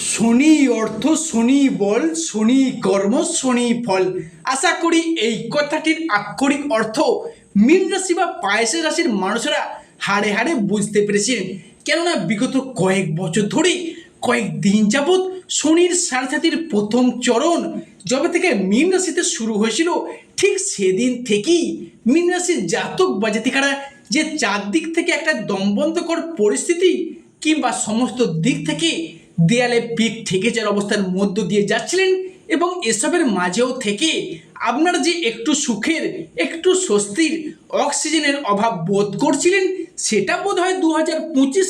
শনি অর্থ শনি বল, শনি কর্ম, শনি ফল। আশা করি এই কথাটির আক্ষরিক অর্থ মীন রাশি বা পায়েসের রাশির মানুষেরা হাড়ে হাড়ে বুঝতে পেরেছেন। কেননা বিগত কয়েক বছর ধরে কয়েক দিন যাবৎ শনির সাড়ে প্রথম চরণ যবে থেকে মীন রাশিতে শুরু হয়েছিল, ঠিক সেদিন থেকেই মীন রাশির জাতক বা জাতিকারা যে চারদিক থেকে একটা দমবন্ধকর পরিস্থিতি কিংবা সমস্ত দিক থেকে দেয়ালে পিঠ ঠেকে যাওয়ার অবস্থার মধ্য দিয়ে যাচ্ছিলেন এবং এসবের মাঝেও থেকে আপনার যে একটু সুখের, একটু স্বস্তির অক্সিজেনের অভাব বোধ করছিলেন, সেটা বোধ হয় দু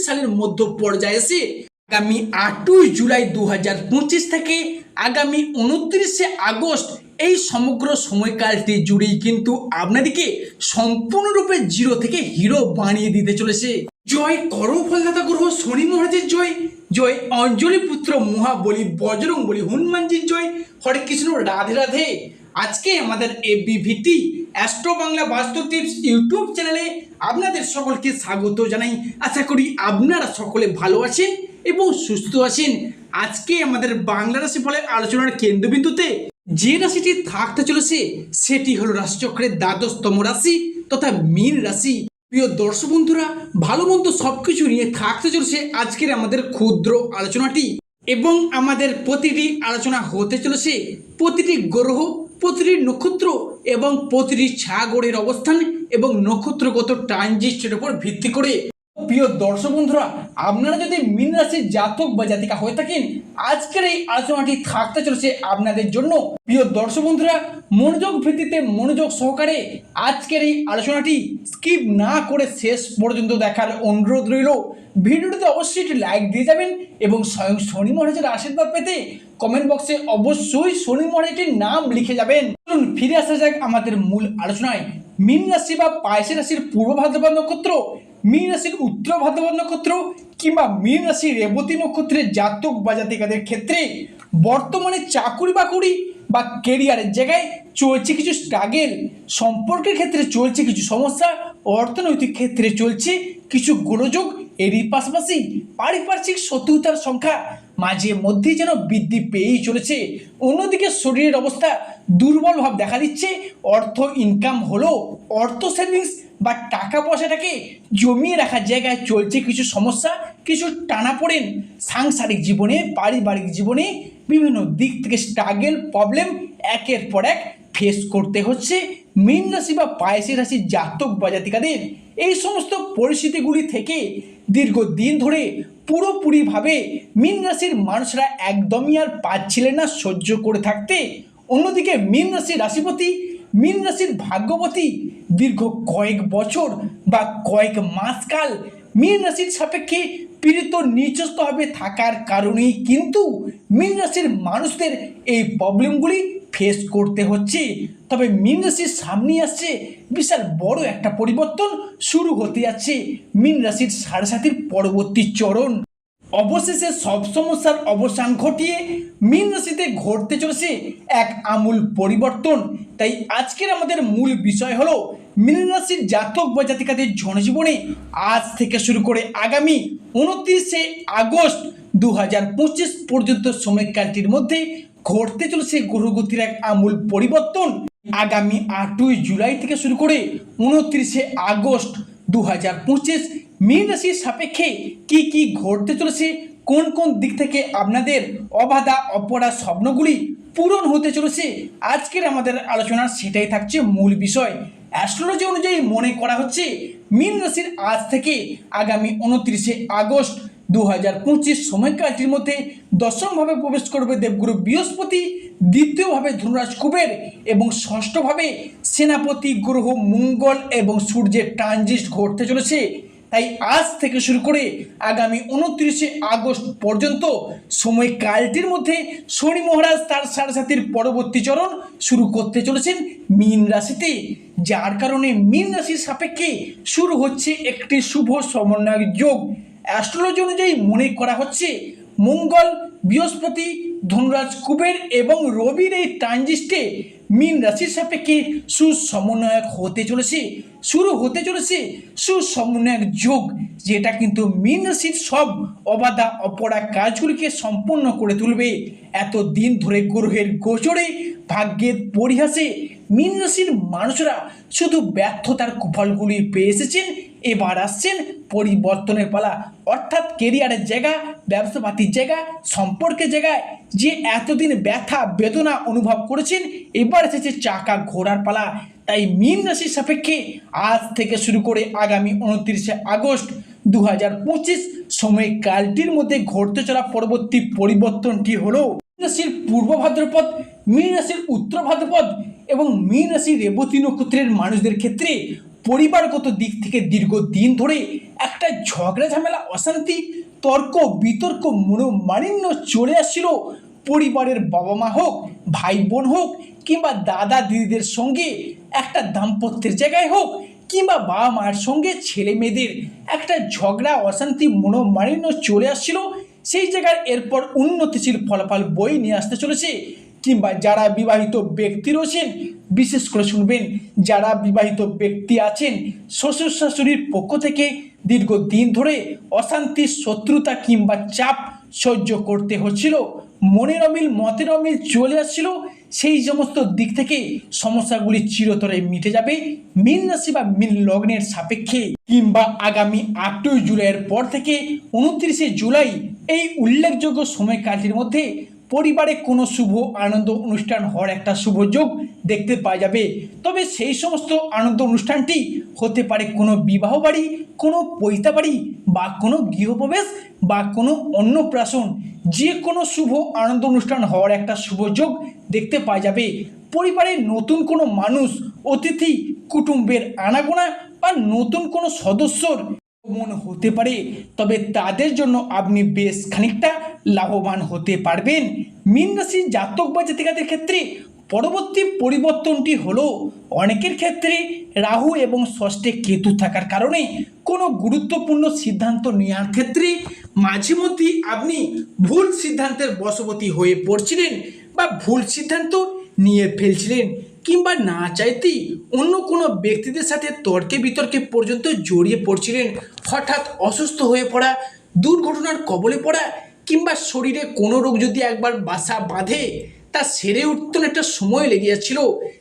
সালের মধ্য পর্যায়ে এসে আগামী আটই জুলাই দু হাজার পঁচিশ থেকে আগামী উনত্রিশে আগস্ট এই সমগ্র সময়কালটি জুড়েই কিন্তু আপনাদেরকে সম্পূর্ণরূপে জিরো থেকে হিরো বানিয়ে দিতে চলেছে। জয় করো ফলদাতা গ্রহ, শনি মহারাজের জয়। জয় অঞ্জলি পুত্র মহাবলী বজরং বলি হনুমানজির জয় হরে কৃষ্ণ, রাধে রাধে। আজকে আমাদের এ অ্যাস্ট্রো বাংলা বাস্তু টিপস ইউটিউব চ্যানেলে আপনাদের সকলকে স্বাগত জানাই। আশা করি আপনারা সকলে ভালো আছেন এবং সুস্থ আছেন। আজকে আমাদের বাংলা রাশি ফলের আলোচনার কেন্দ্রবিন্দুতে যে রাশিটি থাকতে চলেছে, সেটি হলো রাশিচক্রের দ্বাদশতম রাশি তথা মীন রাশি। প্রিয় দর্শক বন্ধুরা, ভালো মন্দ সব কিছু নিয়ে থাকতে চলেছে আজকের আমাদের ক্ষুদ্র আলোচনাটি। এবং আমাদের প্রতিটি আলোচনা হতে চলেছে প্রতিটি গ্রহ, প্রতিটি নক্ষত্র এবং প্রতিটি ছাগরের অবস্থান এবং নক্ষত্রগত ট্রানজিস্টের উপর ভিত্তি করে। প্রিয় দর্শক বন্ধুরা, আপনারা যদি মীন রাশির জাতক বা জাতিকা হয়ে থাকেন, আজকের এই আলোচনাটি থাকতে চলেছে আপনাদের জন্য। প্রিয় দর্শক বন্ধুরা, মনোযোগ ভিত্তিতে মনোযোগ সহকারে আজকের এই আলোচনাটি স্কিপ না করে শেষ পর্যন্ত দেখার অনুরোধ রইল। ভিডিওটিতে অবশ্যই একটি লাইক দিয়ে যাবেন এবং স্বয়ং শনি মহারাজের আশীর্বাদ পেতে কমেন্ট বক্সে অবশ্যই শনি মহারাজটির নাম লিখে যাবেন। ফিরে আসা যাক আমাদের মূল আলোচনায়। মীন রাশি বা পায়েসের রাশির পূর্ব ভাদ্রপদ নক্ষত্র, মীন রাশির উত্তর ভাদ্রপদ নক্ষত্র কিংবা মীন রাশির রেবতী নক্ষত্রের জাতক বা জাতিকাদের ক্ষেত্রে বর্তমানে চাকুরি বাকুরি বা কেরিয়ারের জায়গায় চলছে কিছু স্ট্রাগেল সম্পর্কের ক্ষেত্রে চলছে কিছু সমস্যা, অর্থনৈতিক ক্ষেত্রে চলছে কিছু গোলযোগ, এরই পাশাপাশি পারিপার্শ্বিক শত্রুতার সংখ্যা মাঝে মধ্যেই যেন বৃদ্ধি পেয়েই চলেছে। অন্যদিকে শরীরের অবস্থা দুর্বল ভাব দেখা দিচ্ছে। অর্থ ইনকাম হলো অর্থ সেভিংস বা টাকা পয়সাটাকে জমিয়ে রাখার জায়গায় চলছে কিছু সমস্যা। কিছু টানাপোড়েন সাংসারিক জীবনে, পারিবারিক জীবনে বিভিন্ন দিক থেকে স্ট্রাগেল প্রবলেম একের পর এক ফেস করতে হচ্ছে। মীন রাশি বা পায়েসি রাশির জাতক বা জাতিকাদের এই সমস্ত পরিস্থিতিগুলি থেকে দীর্ঘদিন ধরে পুরোপুরিভাবে মীন রাশির মানুষরা একদমই আর পাচ্ছিলেন না সহ্য করে থাকতে। অন্যদিকে মীন রাশির রাশিপতি, মীন রাশির ভাগ্যবতী দীর্ঘ কয়েক বছর বা কয়েক মাসকাল মীন রাশির সাপেক্ষে পীড়িত নিচস্তভাবে থাকার কারণেই কিন্তু মীন রাশির মানুষদের এই প্রবলেমগুলি ফেস করতে হচ্ছে। তবে মীন রাশির সামনে আসছে বিশাল বড় একটা পরিবর্তন শুরু হতে যাচ্ছে। মীন রাশির সাড়ে সাতির পরবর্তী চরণ। অবশেষে সব সমস্যার অবসান ঘটিয়ে মীন রাশিতে ঘটতে চলেছে এক আমূল পরিবর্তন। তাই আজকের আমাদের মূল বিষয় হলো মীন রাশির জাতক বা জাতিকাদের জনজীবনে আজ থেকে শুরু করে আগামী উনত্রিশে আগস্ট দু হাজার পঁচিশ পর্যন্ত সময়কালটির মধ্যে ঘটতে চলেছে গ্রহগতির এক আমূল পরিবর্তন। আগামী আটই জুলাই থেকে শুরু করে উনত্রিশে আগস্ট দু হাজার পঁচিশ মীন রাশির সাপেক্ষে কি কি ঘটতে চলেছে? কোন কোন দিক থেকে আপনাদের অবাধা অপরা স্বপ্নগুলি পূরণ হতে চলেছে? আজকের আমাদের আলোচনার সেটাই থাকছে মূল বিষয়। অ্যাস্ট্রোলজি অনুযায়ী মনে করা হচ্ছে মীন রাশির আজ থেকে আগামী উনত্রিশে আগস্ট দু হাজার পঁচিশ সময়কালটির মধ্যে দশমভাবে প্রবেশ করবে দেবগুরু বৃহস্পতি, দ্বিতীয়ভাবে ধনুরাজ কুবের এবং ষষ্ঠভাবে সেনাপতি, গ্রহ, মঙ্গল এবং সূর্যের ট্রানজিস্ট ঘটতে চলেছে। তাই আজ থেকে শুরু করে আগামী উনত্রিশে আগস্ট পর্যন্ত সময়কালটির মধ্যে শনি মহারাজ তার সাড়ে সাতির পরবর্তী চরণ শুরু করতে চলেছেন মীন রাশিতে, যার কারণে মীন রাশির সাপেক্ষে শুরু হচ্ছে একটি শুভ সমন্বয় যোগ। অ্যাস্ট্রোলজি অনুযায়ী মনে করা হচ্ছে মঙ্গল, বৃহস্পতি, ধনুরাজ কুবের এবং রবির এই ট্রানজিস্টে মীন রাশির সাপেক্ষে সুসমন্বয়ক হতে চলেছে। শুরু হতে চলেছে সুসমন্বয়ক যোগ, যেটা কিন্তু মীন রাশির সব অবাধা অপরা কাজগুলিকে সম্পন্ন করে তুলবে। এত দিন ধরে গ্রহের গোচরে ভাগ্যের পরিহাসে মীন রাশির মানুষরা শুধু ব্যর্থতার কুফলগুলি পেয়ে এসেছেন এবার আসছেন পরিবর্তনের পালা। অর্থাৎ কেরিয়ারের জায়গা, ব্যবসাপাতির জায়গা, সম্পর্কের জায়গায় যে এতদিন ব্যথা, বেদনা অনুভব করেছেন, এবার এসেছে চাকা ঘোরার পালা। তাই মীন রাশির সাপেক্ষে আজ থেকে শুরু করে আগামী উনত্রিশে আগস্ট দু হাজার পঁচিশ সময়কালটির মধ্যে ঘটতে চলা পরবর্তী পরিবর্তনটি হলো মীন রাশির পূর্ব ভাদ্রপদ, মীন রাশির উত্তর ভাদ্রপদ এবং মীন রাশি রেবতী নক্ষত্রের মানুষদের ক্ষেত্রে পরিবারগত দিক থেকে দীর্ঘদিন ধরে একটা ঝগড়া ঝামেলা অশান্তি, তর্ক, বিতর্ক, মনোমালিন্য চলে আসছিল। পরিবারের বাবা মা হোক ভাই বোন হোক, কিংবা দাদা দিদিদের সঙ্গে একটা দাম্পত্যের জায়গায় হোক, কিংবা বাবা মায়ের সঙ্গে ছেলে মেয়েদের একটা ঝগড়া, অশান্তি, মনোমালিন্য চলে আসছিল। সেই জায়গায় এরপর উন্নতিশীল ফলাফল বই নিয়ে আসতে চলেছে কিংবা যারা বিবাহিত ব্যক্তি রয়েছেন, বিশেষ করে শুনবেন, যারা বিবাহিত ব্যক্তি আছেন, শ্বশুর শাশুড়ির পক্ষ থেকে দীর্ঘদিন ধরে অশান্তি, শত্রুতা কিংবা চাপ সহ্য করতে হচ্ছিল, মনের অমিল, মতের অমিল চলে আসছিল, সেই সমস্ত দিক থেকে সমস্যাগুলি চিরতরে মিটে যাবে, মীন রাশি বা মীন লগ্নের সাপেক্ষে। কিংবা আগামী আটই জুলাইয়ের পর থেকে উনত্রিশে জুলাই এই উল্লেখযোগ্য সময়কালটির মধ্যে পরিবারে কোনো শুভ আনন্দ অনুষ্ঠান হওয়ার একটা শুভ যোগ দেখতে পাওয়া যাবে। তবে সেই সমস্ত আনন্দ অনুষ্ঠানটি হতে পারে কোনো বিবাহ বাড়ি, কোনো পৈতা বাড়ি বা কোনো গৃহপ্রবেশ বা কোনো অন্নপ্রাশন। যে কোনো শুভ আনন্দ অনুষ্ঠান হওয়ার একটা শুভ যোগ দেখতে পাওয়া যাবে। পরিবারের নতুন কোনো মানুষ, অতিথি, কুটুম্বের আনাগোনা বা নতুন কোনো সদস্যর মন হতে পারে, তবে তাদের জন্য আপনি বেশ খানিকটা লাভবান হতে পারবেন। মীন রাশির জাতক বা জাতিকাদের ক্ষেত্রে পরবর্তী পরিবর্তনটি হলো, অনেকের ক্ষেত্রে রাহু এবং ষষ্ঠে কেতু থাকার কারণে কোনো গুরুত্বপূর্ণ সিদ্ধান্ত নেওয়ার ক্ষেত্রে মাঝে মধ্যেই আপনি ভুল সিদ্ধান্তের বশবর্তী হয়ে পড়ছিলেন বা ভুল সিদ্ধান্ত নিয়ে ফেলছিলেন। কিংবা না চাইতেই অন্য কোনো ব্যক্তিদের সাথে তর্কে বিতর্কে পর্যন্ত জড়িয়ে পড়ছিলেন, হঠাৎ অসুস্থ হয়ে পড়া, দুর্ঘটনার কবলে পড়া, কিংবা শরীরে কোনো রোগ যদি একবার বাসা বাঁধে, তা সেরে উঠতে একটা সময় লেগে যাচ্ছিল।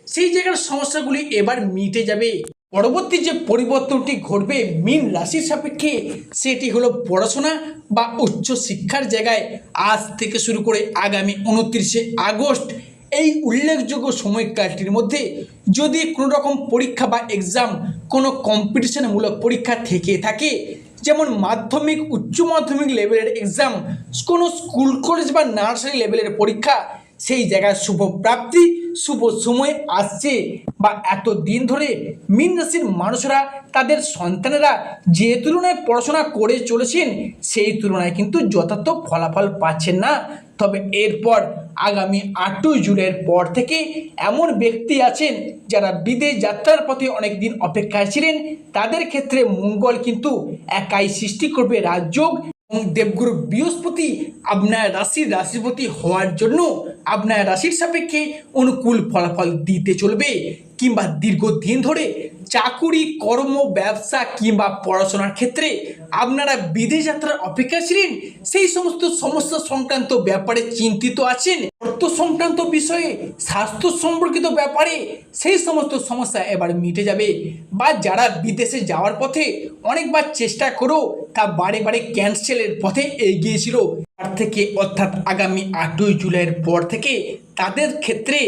সেই জায়গার সমস্যাগুলি এবার মিটে যাবে। পরবর্তী যে পরিবর্তনটি ঘটবে মীন রাশির সাপেক্ষে, সেটি হলো পড়াশোনা বা উচ্চ শিক্ষার জায়গায়। আজ থেকে শুরু করে আগামী উনত্রিশে আগস্ট এই উল্লেখযোগ্য সময়কালটির মধ্যে যদি কোনো রকম পরীক্ষা বা এক্সাম কোনো কম্পিটিশনমূলক পরীক্ষা থেকে থাকে, যেমন মাধ্যমিক, উচ্চ মাধ্যমিক লেভেলের এক্সাম কোনো স্কুল কলেজ বা নার্সারি লেভেলের পরীক্ষা, সেই জায়গায় শুভ প্রাপ্তি, শুভ সময় আসছে বা এত দিন ধরে মীন রাশির মানুষরা, তাদের সন্তানেরা যে তুলনায় পড়াশোনা করে চলেছেন, সেই তুলনায় কিন্তু যথার্থ ফলাফল পাচ্ছেন না। তবে এরপর আগামী আটই জুলাইয়ের পর থেকে এমন ব্যক্তি আছেন যারা বিদেশ যাত্রার পথে অনেক দিন অপেক্ষায় ছিলেন। তাদের ক্ষেত্রে মঙ্গল কিন্তু একাই সৃষ্টি করবে রাজযোগ এবং দেবগুরু বৃহস্পতি আপনার রাশির রাশিপতি হওয়ার জন্য আপনার রাশির সাপেক্ষে অনুকূল ফলাফল দিতে চলবে। কিংবা দীর্ঘদিন ধরে চাকুরি, কর্ম, ব্যবসা কিংবা পড়াশোনার ক্ষেত্রে আপনারা বিদেশ যাত্রার অপেক্ষা ছিলেন? সেই সমস্ত সমস্যা সংক্রান্ত ব্যাপারে চিন্তিত আছেন? অর্থ সংক্রান্ত বিষয়ে, স্বাস্থ্য সম্পর্কিত ব্যাপারে সেই সমস্ত সমস্যা এবার মিটে যাবে। বা যারা বিদেশে যাওয়ার পথে অনেকবার চেষ্টা করেও তা বারে বারে ক্যান্সেলের পথে এগিয়েছিল থেকে, অর্থাৎ আগামী আটই জুলাইয়ের পর থেকে তাদের ক্ষেত্রে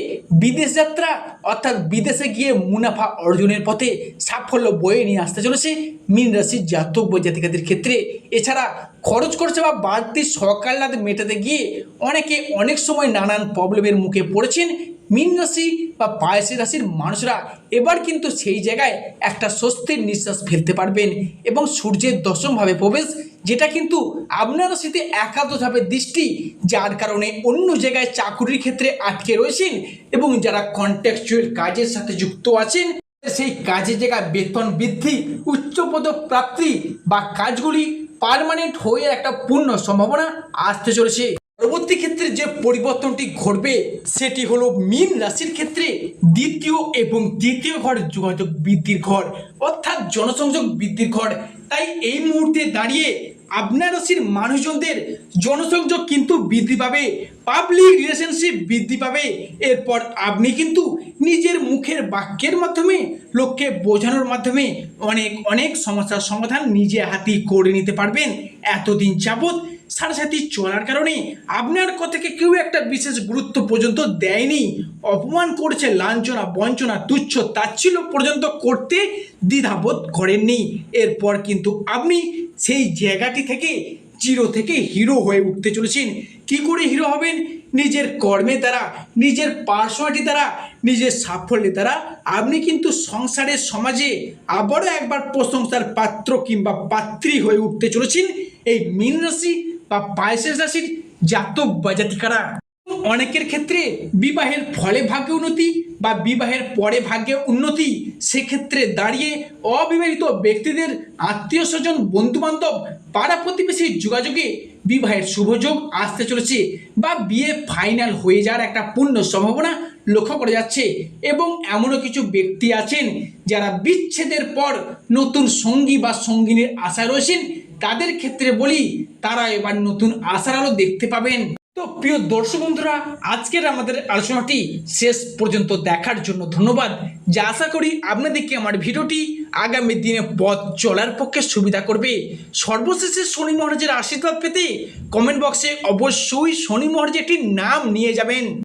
বিদেশ যাত্রা, অর্থাৎ বিদেশে গিয়ে মুনাফা অর্জনের পথে সাফল্য বয়ে নিয়ে আসতে চলেছে মীন রাশির জাতক জাতিকাদের ক্ষেত্রে। এছাড়া খরচ করছে বা বাড়তি সকালাদ মেটাতে গিয়ে অনেকে অনেক সময় নানান প্রবলেমের মুখে পড়েছেন। মীন রাশি বা পায়সী রাশির মানুষরা এবার কিন্তু সেই জায়গায় একটা স্বস্তির নিঃশ্বাস ফেলতে পারবেন এবং সূর্যের দশমভাবে প্রবেশ যেটা কিন্তু আপনার রাশিতে একাদশভাবে দৃষ্টি, যার কারণে অন্য জায়গায় চাকুরির ক্ষেত্রে আটকে রয়েছেন এবং যারা কন্ট্যাকচুয়াল কাজের সাথে যুক্ত আছেন, সেই কাজের জায়গায় বেতন বৃদ্ধি উচ্চপদ প্রাপ্তি বা কাজগুলি পার্মানেন্ট হয়ে একটা পূর্ণ সম্ভাবনা আসতে চলেছে। পরবর্তী ক্ষেত্রে যে পরিবর্তনটি ঘটবে, সেটি হলো মীন রাশির ক্ষেত্রে দ্বিতীয় এবং তৃতীয় ঘর যোগাযোগ বৃদ্ধির ঘর, অর্থাৎ জনসংযোগ বৃদ্ধির ঘর। তাই এই মুহূর্তে দাঁড়িয়ে আপনার মানুষজনদের জনসংযোগ কিন্তু বৃদ্ধি পাবে পাবলিক রিলেশনশিপ বৃদ্ধি পাবে। এরপর আপনি কিন্তু নিজের মুখের বাক্যের মাধ্যমে, লোককে বোঝানোর মাধ্যমে অনেক অনেক সমস্যার সমাধান নিজে হাতেই করে নিতে পারবেন। এতদিন যাবৎ সাথে চলার কারণে আপনার কথাকে কেউ একটা বিশেষ গুরুত্ব পর্যন্ত দেয়নি। অপমান করেছে, লাঞ্ছনা, বঞ্চনা, তুচ্ছ, তাচ্ছিল্য পর্যন্ত করতে দ্বিধাবোধ করেননি। এরপর কিন্তু আপনি সেই জায়গাটি থেকে জিরো থেকে হিরো হয়ে উঠতে চলেছেন। কি করে হিরো হবেন? নিজের কর্মে দ্বারা, নিজের পার্সোনালিটি দ্বারা, নিজের সাফল্যের দ্বারা। আপনি কিন্তু সংসারের সমাজে আবারও একবার প্রশংসার পাত্র কিংবা পাত্রী হয়ে উঠতে চলেছেন। এই মীন রাশি বা পায়সের রাশির জাতক বা জাতিকারা অনেকের ক্ষেত্রে বিবাহের ফলে ভাগ্যে উন্নতি বা বিবাহের পরে ভাগ্যে উন্নতি, সেক্ষেত্রে দাঁড়িয়ে অবিবাহিত ব্যক্তিদের আত্মীয় স্বজন বন্ধু বান্ধব পাড়া প্রতিবেশীর যোগাযোগে বিবাহের শুভযোগ আসতে চলেছে বা বিয়ে ফাইনাল হয়ে যাওয়ার একটা পূর্ণ সম্ভাবনা লক্ষ্য করা যাচ্ছে এবং এমনও কিছু ব্যক্তি আছেন যারা বিচ্ছেদের পর নতুন সঙ্গী বা সঙ্গিনীর আশা রয়েছেন। তাদের ক্ষেত্রে বলি তারা এবার নতুন আশার আলো দেখতে পাবেন। তো প্রিয় দর্শক বন্ধুরা, আজকের আমাদের আলোচনাটি শেষ পর্যন্ত দেখার জন্য ধন্যবাদ। যা আশা করি আপনাদেরকে আমার ভিডিওটি আগামী দিনে পথ চলার পক্ষে সুবিধা করবে। সর্বশেষে শনি মহারাজের আশীর্বাদ পেতে কমেন্ট বক্সে অবশ্যই শনি মহারাজের একটি নাম নিয়ে যাবেন।